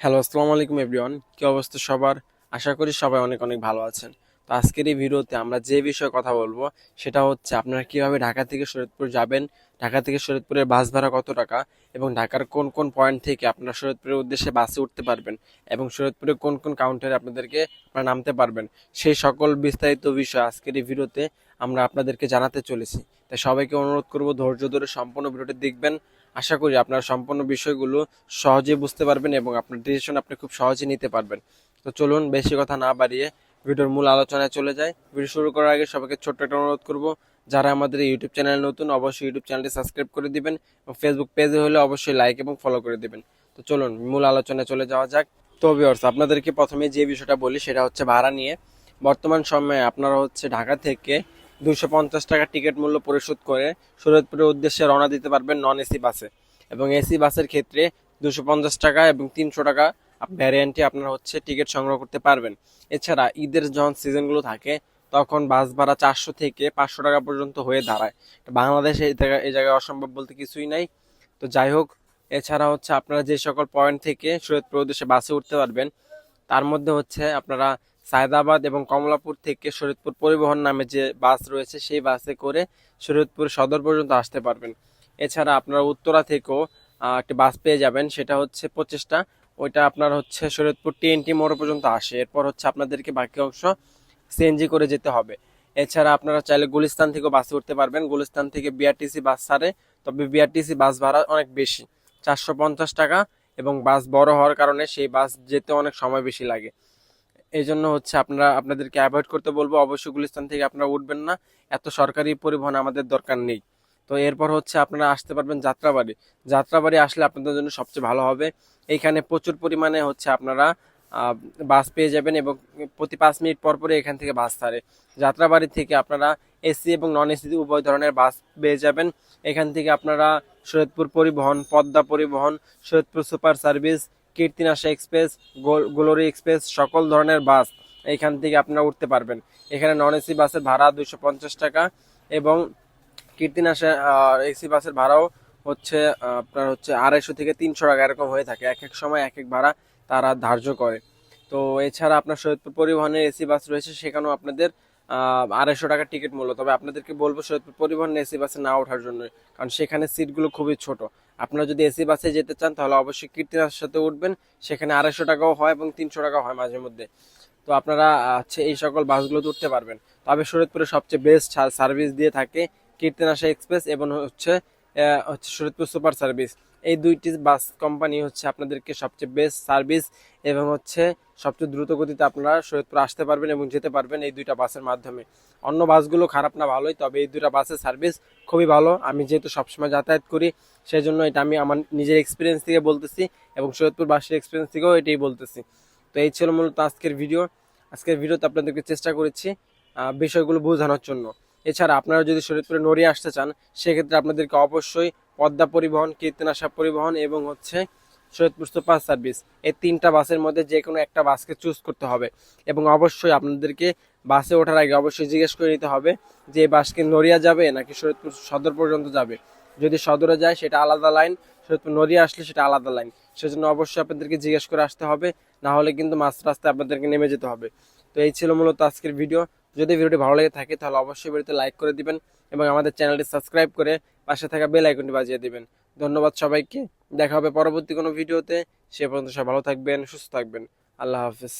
Hello, আসসালামু আলাইকুম everyone. কি অবস্থা সবার? আশা করি সবাই অনেক অনেক ভালো আছেন। তো আজকের এই ভিডিওতে আমরা যে বিষয়ে কথা বলব, সেটা হচ্ছে আপনারা কীভাবে ঢাকা থেকে শরীয়তপুর যাবেন, ঢাকা থেকে শরীয়তপুরের বাস ভাড়া কত টাকা, এবং ঢাকার কোন কোন পয়েন্ট থেকে আপনারা শরীয়তপুরের উদ্দেশ্যে বাসে উঠতে পারবেন, এবং শরীয়তপুরে কোন কোন কাউন্টারে আপনাদেরকে আপনারা নামতে পারবেন, সেই সকল বিস্তারিত বিষয় আজকের এই ভিডিওতে আমরা আপনাদেরকে জানাতে চলেছি। তাই সবাইকে অনুরোধ করব ধৈর্য ধরে সম্পূর্ণ ভিডিওটি দেখবেন আশা করি আপনার সম্পূর্ণ বিষয়গুলো সহজে বুঝতে পারবেন এবং আপনার ডিসিশন আপনি খুব সহজে নিতে পারবেন। তো চলুন বেশি কথা না বাড়িয়ে ভিডিওর মূল আলোচনায় চলে যায় ভিডিও শুরু করার আগে সবাইকে ছোট্ট একটা অনুরোধ করব, যারা আমাদের ইউটিউব চ্যানেল নতুন, অবশ্যই ইউটিউব চ্যানেলটি সাবস্ক্রাইব করে দিবেন এবং ফেসবুক পেজে হলে অবশ্যই লাইক এবং ফলো করে দিবেন। তো চলুন মূল আলোচনায় চলে যাওয়া যাক। তো ভিউয়ার্স আপনাদেরকে প্রথমে যে বিষয়টা বলি, সেটা হচ্ছে ভাড়া নিয়ে। বর্তমান সময়ে আপনারা হচ্ছে ঢাকা থেকে দুশো পঞ্চাশ টাকা টিকিট মূল্য পরিশোধ করে শরীয়তপুরের উদ্দেশ্যে রওনা দিতে পারবেন নন এসি বাসে। এবং এসি বাসের ক্ষেত্রে দুশো পঞ্চাশ টাকা এবং তিনশো টাকা ভ্যারিয়েন্টে আপনারা হচ্ছে টিকিট সংগ্রহ করতে পারবেন। এছাড়া ঈদের যখন সিজনগুলো থাকে, তখন বাস ভাড়া চারশো থেকে পাঁচশো টাকা পর্যন্ত হয়ে দাঁড়ায়। বাংলাদেশে এই জায়গায় এই জায়গায় অসম্ভব বলতে কিছুই নাই। তো যাই হোক, এছাড়া হচ্ছে আপনারা যে সকল পয়েন্ট থেকে শরীয়তপুর উদ্দেশ্যে বাসে উঠতে পারবেন, তার মধ্যে হচ্ছে আপনারা সায়দাবাদ এবং কমলাপুর থেকে শরীয়তপুর পরিবহন নামে যে বাস রয়েছে, সেই বাসে করে শরীয়তপুর সদর পর্যন্ত আসতে পারবেন। এছাড়া আপনারা উত্তরা থেকেও একটি বাস পেয়ে যাবেন, সেটা হচ্ছে পঁচিশটা। ওইটা আপনার হচ্ছে শরীয়তপুর টিএনটি মোড় পর্যন্ত আসে। এরপর হচ্ছে আপনাদেরকে বাকি অংশ সিএনজি করে যেতে হবে। এছাড়া আপনারা চাইলে গুলিস্তান থেকেও বাসে উঠতে পারবেন। গুলিস্তান থেকে বিআরটিসি বাস ছাড়ে, তবে বিআরটিসি বাস ভাড়া অনেক বেশি। চারশো পঞ্চাশ টাকা এবং বাস বড় হওয়ার কারণে সেই বাস যেতে অনেক সময় বেশি লাগে। এই জন্য হচ্ছে আপনারা আপনাদেরকে অ্যাভয়েড করতে বলব। অবশ্যই গুলিস্তান থেকে আপনারা উঠবেন না। এত সরকারি পরিবহন আমাদের দরকার নেই। তো এরপর হচ্ছে আপনারা আসতে পারবেন যাত্রাবাড়ি। যাত্রাবাড়ি আসলে আপনাদের জন্য সবচেয়ে ভালো হবে। এইখানে প্রচুর পরিমাণে হচ্ছে আপনারা বাস পেয়ে যাবেন এবং প্রতি পাঁচ মিনিট পর পরে এখান থেকে বাস ছাড়ে। যাত্রাবাড়ি থেকে আপনারা এসি এবং নন এসি উভয় ধরনের বাস পেয়ে যাবেন। এখান থেকে আপনারা শরীয়তপুর পরিবহন, পদ্মা পরিবহন Shariatpur super service Kirtinasha express, গোল- গ্লোরি এক্সপ্রেস, সকল ধরনের বাস এখান থেকে আপনারা উঠতে পারবেন। এখানে নন এসি বাসের ভাড়া দুশো টাকা এবং কীর্তিনাশা এসি বাসের ভাড়াও হচ্ছে আপনার হচ্ছে আড়াইশো থেকে তিনশো টাকা এরকম হয়ে থাকে। এক এক সময় এক এক ভাড়া তারা ধার্য করে। তো এছাড়া আপনার সৈয়দপুর পরিবহনের এসি বাস রয়েছে, সেখানেও আপনাদের আড়াইশো টাকা টিকিট মূল্য। তবে আপনাদেরকে বলব সৈয়দপুর পরিবহনের এসি বাসে না ওঠার জন্য, কারণ সেখানে সিটগুলো খুবই ছোট। আপনারা যদি এসি বাসে যেতে চান, তাহলে অবশ্যই কীর্তিনার সাথে উঠবেন। সেখানে আড়াইশো টাকাও হয় এবং তিনশো টাকাও হয় মাঝে মধ্যে। তো আপনারা হচ্ছে এই সকল বাসগুলোতে উঠতে পারবেন। তবে শরীয়তপুরে সবচেয়ে বেস্ট সার্ভিস দিয়ে থাকে কীর্তিনাশা এক্সপ্রেস এবং হচ্ছে হচ্ছে শরীয়তপুর সুপার সার্ভিস এই দুইটি বাস কোম্পানি হচ্ছে আপনাদেরকে সবচেয়ে বেস্ট সার্ভিস এবং হচ্ছে সবচেয়ে দ্রুত গতিতে আপনারা শরীয়তপুর আসতে পারবেন এবং যেতে পারবেন এই দুইটা বাসের মাধ্যমে। অন্য বাসগুলো খারাপ না, ভালোই, তবে এই দুইটা বাসের সার্ভিস খুবই ভালো। আমি যেহেতু সবসময় যাতায়াত করি সেই জন্য এটা আমি আমার নিজের এক্সপিরিয়েন্স থেকে বলতেছি এবং সৈয়দপুর বাসের এক্সপিরিয়েন্স থেকেও এটাই বলতেছি। তো এই ছিল মূলত আজকের ভিডিও আজকের ভিডিওতে আপনাদেরকে চেষ্টা করেছি বিষয়গুলো বোঝানোর জন্য। এছাড়া আপনারা যদি শরীরপুরে নড়িয়ে আসতে চান, সেক্ষেত্রে আপনাদেরকে অবশ্যই পদ্মা পরিবহন, কীর্তনাশা পরিবহন এবং হচ্ছে শরীয়তপুর সুপার সার্ভিস। এই তিনটা বাসের মধ্যে যে কোনো একটা বাসকে চুজ করতে হবে। এবং অবশ্যই আপনাদেরকে বাসে ওঠার আগে অবশ্যই জিজ্ঞেস করে নিতে হবে যে বাসকে নড়িয়া যাবে নাকি শরীয়তপুর সদর পর্যন্ত যাবে। যদি সদরে যায়, সেটা আলাদা লাইন শরীয়তপুর নড়িয়া আসলে সেটা আলাদা লাইন সেজন্য অবশ্যই আপনাদেরকে জিজ্ঞেস করে আসতে হবে, না হলে কিন্তু মাঝ রাস্তায় আপনাদেরকে নেমে যেতে হবে। তো এই ছিল মূলত আজকের ভিডিও যদি ভিডিওটি ভালো লেগে থাকে, তাহলে অবশ্যই ভিডিওতে লাইক করে দিবেন এবং আমাদের চ্যানেলটি সাবস্ক্রাইব করে পাশে থাকা বেল আইকনটি বাজিয়ে দিবেন। ধন্যবাদ সবাইকে। দেখা হবে পরবর্তী কোনো ভিডিওতে। সে পর্যন্ত সব ভালো থাকবেন, সুস্থ থাকবেন। আল্লাহ হাফিজ।